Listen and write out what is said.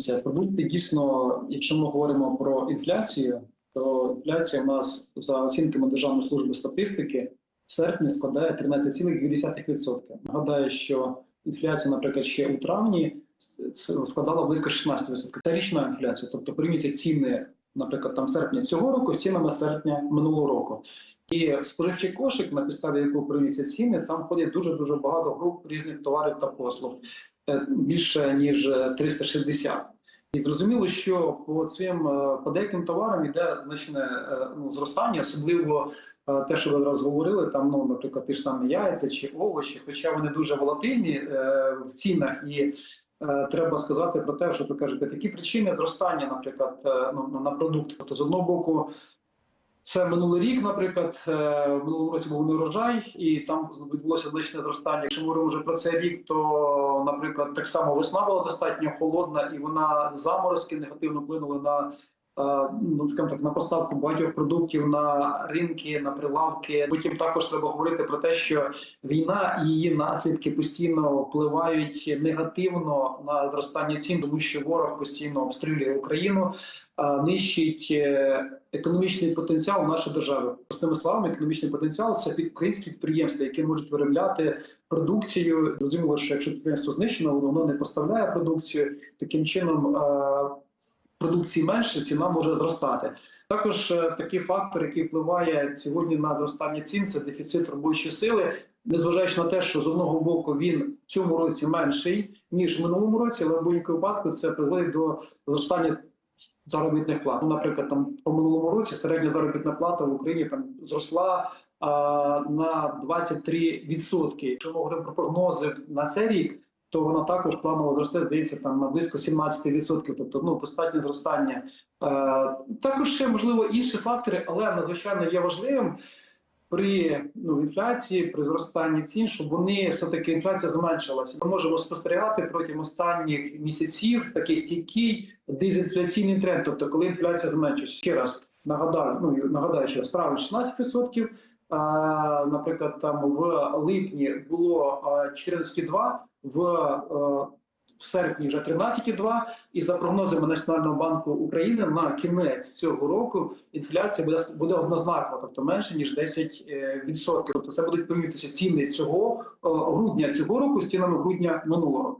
Це продукти дійсно, якщо ми говоримо про інфляцію, то інфляція у нас за оцінками Державної служби статистики в серпні складає 13,2%. Нагадаю, що інфляція, наприклад, ще у травні складала близько 16%. Це річна інфляція, тобто порівнюються ціни, наприклад, там серпня цього року з цінами серпня минулого року. І споживчий кошик, на підставі якого порівнюються ціни, там входять дуже дуже багато груп різних товарів та послуг, більше ніж е, 360. І зрозуміло, що по цим е, по деяким товарам йде значне е, ну, зростання, особливо е, те, що ви зараз говорили, там, ну, наприклад, ті ж самі яйця чи овочі, хоча вони дуже волатильні е, в цінах, і е, треба сказати про те, що ви кажете, які причини зростання, наприклад, е, ну, на продукти. Тобто, з одного боку, це минулий рік, наприклад, е, в минулому році був неврожай, і там відбулося значне зростання. Якщо ми говоримо вже про цей рік, то, наприклад, так само весна була достатньо холодна, і вона заморозки негативно вплинули на ну скажімо так на поставку багатьох продуктів на ринки, на прилавки. Потім також треба говорити про те, що війна і її наслідки постійно впливають негативно на зростання цін, тому що ворог постійно обстрілює Україну, нищить е, економічний потенціал нашої держави. Простими словами, економічний потенціал це українські підприємства, які можуть виробляти продукцію. Зрозуміло, що якщо підприємство знищено, воно не поставляє продукцію. Таким чином е, продукції менше, ціна може зростати. Також е, такий фактор, який впливає сьогодні на зростання цін, це дефіцит робочої сили. Незважаючи на те, що з одного боку він в цьому році менший ніж в минулому році, але в будь-якому випадку це приводить до зростання заробітних плат. Ну, наприклад, там по минулому році середня заробітна плата в Україні там зросла а, на 23%. Якщо ми говоримо про прогнози на цей рік, то вона також планово зросте, здається, там на близько 17%. Тобто ну достатнє зростання. Е, також ще можливо інші фактори, але надзвичайно є важливим. При ну, інфляції, при зростанні цін, щоб вони все-таки інфляція зменшилася. Ми можемо спостерігати протягом останніх місяців такий стійкий дезінфляційний тренд. Тобто, коли інфляція зменшується. Ще раз нагадаю, ну нагадаю, що в травні 16%, а, наприклад, там в липні було а, 14,2%, в, е, в серпні вже 13,2%, і за прогнозами Національного банку України на кінець цього року інфляція буде буде однозначно, тобто менше ніж 10%. е. Тобто це будуть помітитися ціни цього е, грудня цього року з цінами грудня минулого року.